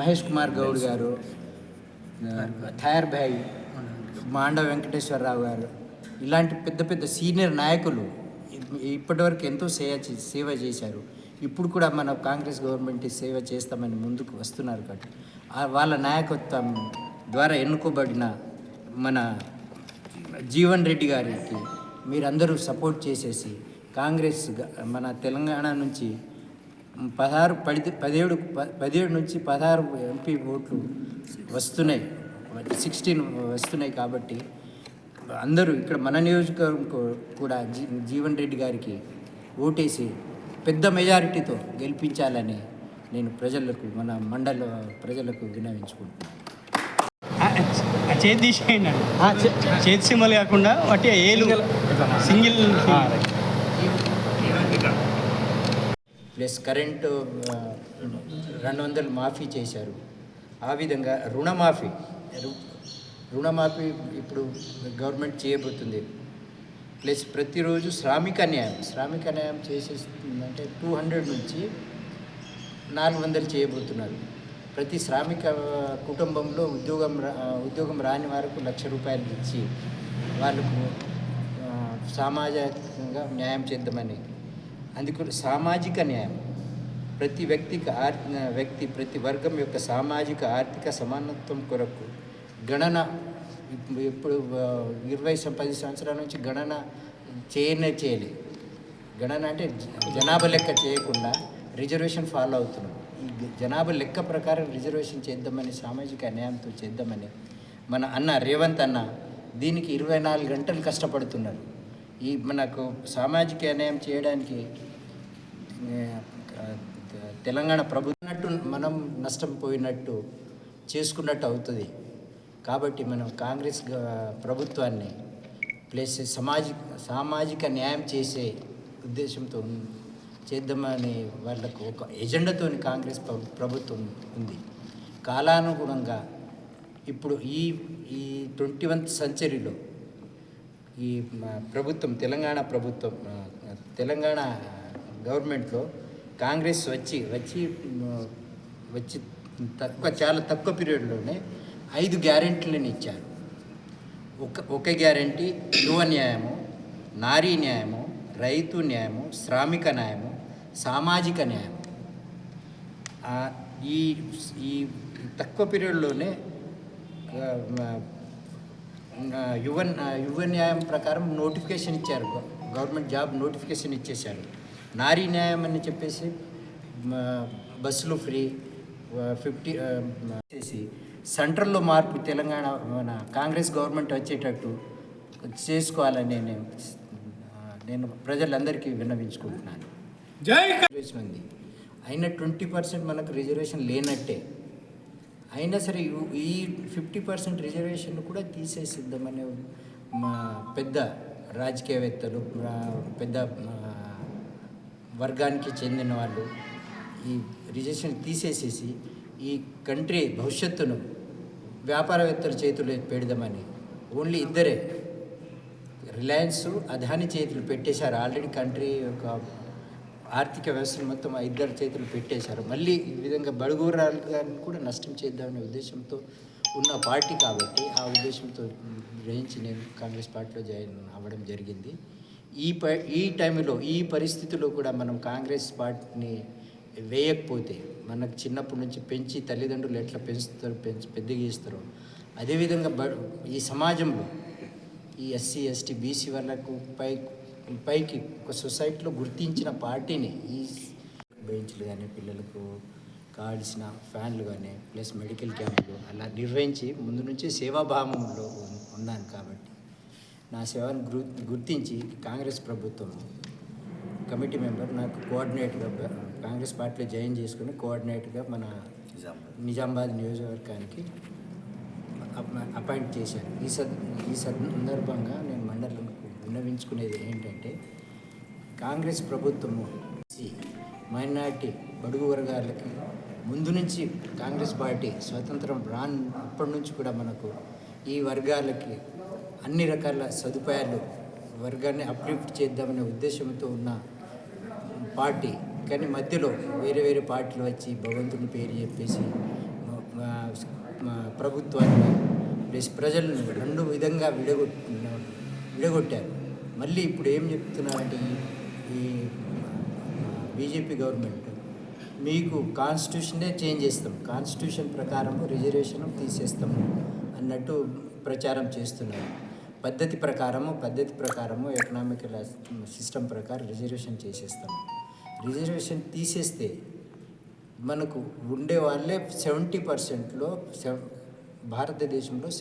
మహేష్ కుమార్ గౌడ్ గారు థాయర్ భాయ్ మాండవ వెంకటేశ్వరరావు గారు ఇలాంటి పెద్ద పెద్ద సీనియర్ నాయకులు ఇప్పటివరకు ఎంతో సేవ సేవ చేశారు. ఇప్పుడు కూడా మన కాంగ్రెస్ గవర్నమెంట్ సేవ చేస్తామని ముందుకు వస్తున్నారు కాబట్టి. వాళ్ళ నాయకత్వం ద్వారా ఎన్నుకోబడిన మన జీవన్ రెడ్డి గారికి మీరందరూ సపోర్ట్ చేసేసి కాంగ్రెస్ మన తెలంగాణ నుంచి పదహారు పది పదిహేడు ప- పదిహేడు నుంచి పదహారు ఎంపీ ఓట్లు వస్తున్నాయి. సిక్స్టీన్ వస్తున్నాయి కాబట్టి అందరూ ఇక్కడ మన నియోజకవర్గం కూడా జీ జీవన్ రెడ్డి గారికి ఓటేసి పెద్ద మెజారిటీతో గెలిపించాలని నేను ప్రజలకు మన మండల ప్రజలకు వినవించుకుంటున్నాను చేతి తీసేయండి. చేతి సింబల్ కాకుండా వాటి ఏలు సింగిల్ ప్లస్ కరెంటు రెండు వందలు మాఫీ చేశారు. ఆ విధంగా రుణమాఫీ రుణమాఫీ ఇప్పుడు గవర్నమెంట్ చేయబోతుంది. ప్లస్ ప్రతిరోజు శ్రామిక న్యాయం శ్రామిక న్యాయం చేసేస్తుందంటే టూ హండ్రెడ్ నుంచి నాలుగు వందలు చేయబోతున్నారు. ప్రతి శ్రామిక కుటుంబంలో ఉద్యోగం రా- ఉద్యోగం రాని వారికి లక్ష రూపాయలు ఇచ్చి వాళ్ళకు సామాజికంగా న్యాయం చేద్దామని అందుకు సామాజిక న్యాయం. ప్రతి వ్యక్తికి ఆర్ వ్యక్తి ప్రతి వర్గం యొక్క సామాజిక ఆర్థిక సమానత్వం కొరకు గణన ఇప్పు- ఇప్పుడు ఇరవై సం- పది సంవత్సరాల నుంచి గణన చేయనే చేయలేదు గణన అంటే జనాభా లెక్క చేయకుండా రిజర్వేషన్ ఫాలో అవుతున్నాం. ఈ జనాభా లెక్క ప్రకారం రిజర్వేషన్ చేద్దామని సామాజిక న్యాయంతో చేద్దామని మన అన్న రేవంత్ అన్న దీనికి ఇరవై నాలుగు గంటలు కష్టపడుతున్నారు. ఈ మనకు సామాజిక న్యాయం చేయడానికి తెలంగాణ ప్రభుత్వం మనం నష్టం పోయినట్టు చేసుకున్నట్టు అవుతుంది. కాబట్టి మనం కాంగ్రెస్ ప్రభుత్వాన్ని ప్లస్ సమాజిక సామాజిక న్యాయం చేసే ఉద్దేశంతో ఉన్- చేద్దామని వాళ్ళకు ఒక ఎజెండాతోని కాంగ్రెస్ ప్రభుత్వం ఉంది. కాలానుగుణంగా ఇప్పుడు ఈ ఈ ట్వంటీ వన్ సెంచరీలో ఈ ప్రభుత్వం తెలంగాణ ప్రభుత్వం తెలంగాణ గవర్నమెంట్లో కాంగ్రెస్ వచ్చి వచ్చి వచ్చి తక్కువ చాలా తక్కువ పీరియడ్లోనే ఐదు గ్యారెంటీలను ఇచ్చారు. ఒక ఒక గ్యారంటీ యువ న్యాయము నారీ న్యాయము రైతు న్యాయము శ్రామిక న్యాయము సామాజిక న్యాయం ఈ ఈ తక్కువ పీరియడ్లోనే యువ యువ న్యాయం ప్రకారం నోటిఫికేషన్ ఇచ్చారు. గవర్నమెంట్ జాబ్ నోటిఫికేషన్ ఇచ్చేశారు. నారీ న్యాయం అని చెప్పేసి బస్సులు ఫ్రీ ఫిఫ్టీ చేసి సెంట్రల్లో మార్పు తెలంగాణ మన కాంగ్రెస్ గవర్నమెంట్ వచ్చేటట్టు చేసుకోవాలని నేను నేను ప్రజలందరికీ విన్నవించుకుంటున్నాను. రిజర్వేషన్ ఉంది అయినా ట్వంటీ పర్సెంట్ మనకు రిజర్వేషన్ లేనట్టే. అయినా సరే ఈ- ఫిఫ్టీ పర్సెంట్ రిజర్వేషన్ కూడా తీసేసిద్దామనే మా పెద్ద రాజకీయవేత్తలు పెద్ద వర్గానికి చెందిన వాళ్ళు ఈ రిజర్వేషన్ తీసేసేసి ఈ కంట్రీ భవిష్యత్తును వ్యాపారవేత్తల చేతులు పెడదామని ఓన్లీ ఇద్దరే. రిలయన్స్ అదాని చేతులు పెట్టేశారు. ఆల్రెడీ కంట్రీ యొక్క ఆర్థిక వ్యవస్థను మొత్తం ఇద్దరు చేతులు పెట్టేశారు. మళ్ళీ ఈ విధంగా బడుగురాలుగాన్ని కూడా నష్టం చేద్దామనే ఉద్దేశంతో ఉన్న పార్టీ కాబట్టి ఆ ఉద్దేశంతో గ్రహించి నేను కాంగ్రెస్ పార్టీలో జాయిన్ అవ్వడం జరిగింది. ఈ ప ఈ టైంలో ఈ పరిస్థితిలో కూడా మనం కాంగ్రెస్ పార్టీని వేయకపోతే మనకు చిన్నప్పటి నుంచి పెంచి తల్లిదండ్రులు ఎట్లా పెంచుతారు పెంచి పెద్దగీస్తారో అదేవిధంగా బ ఈ సమాజంలో ఈ ఎస్సీ ఎస్టీ బీసీ వాళ్ళకు పై పైకి ఒక సొసైటీలో గుర్తించిన పార్టీని ఈ బెంచ్లు కానీ పిల్లలకు కావాల్సిన ఫ్యాన్లు కానీ ప్లస్ మెడికల్ క్యాంపులు అలా నిర్వహించి ముందు నుంచి సేవాభావంలో ఉన్- ఉన్నాను కాబట్టి నా సేవను గుర్ గుర్తించి కాంగ్రెస్ ప్రభుత్వం కమిటీ మెంబర్ నాకు కోఆర్డినేట్గా కాంగ్రెస్ పార్టీలో జాయిన్ చేసుకుని కోఆర్డినేట్గా మన నిజామాబాద్. నియోజకవర్గానికి అప- అపాయింట్ చేశారు. ఈ సద్ ఈ సందర్భంగా నేను మండలంకు విన్నవించుకునేది ఏంటంటే కాంగ్రెస్ ప్రభుత్వము మైనార్టీ బడుగు వర్గాలకి ముందు నుంచి కాంగ్రెస్ పార్టీ స్వతంత్రం రాన్ అప్పటి నుంచి కూడా మనకు ఈ వర్గాలకి అన్ని రకాల సదుపాయాలు వర్గాన్ని అప్లిఫ్ట్ చేద్దామనే ఉద్దేశంతో ఉన్న పార్టీ. కానీ మధ్యలో వేరే వేరే పార్టీలు వచ్చి భగవంతుని పేరు చెప్పేసి ప్రభుత్వాన్ని ప్లస్ ప్రజలను రెండు విధంగా విడగొట్ విడగొట్టారు. మళ్ళీ ఇప్పుడు ఏం చెప్తున్నారంటే ఈ- ఈ బీజేపీ గవర్నమెంట్ మీకు కాన్స్టిట్యూషనే చేంజ్ చేస్తాం. కాన్స్టిట్యూషన్ ప్రకారము రిజర్వేషన్ తీసేస్తాము అన్నట్టు ప్రచారం చేస్తున్నారు. పద్ధతి ప్రకారము పద్ధతి ప్రకారము ఎకనామికల్ సిస్టమ్ ప్రకారం రిజర్వేషన్ చేసేస్తాం. రిజర్వేషన్ తీసేస్తే మనకు ఉండే వాళ్ళే సెవెంటీ పర్సెంట్లో భారతదేశంలో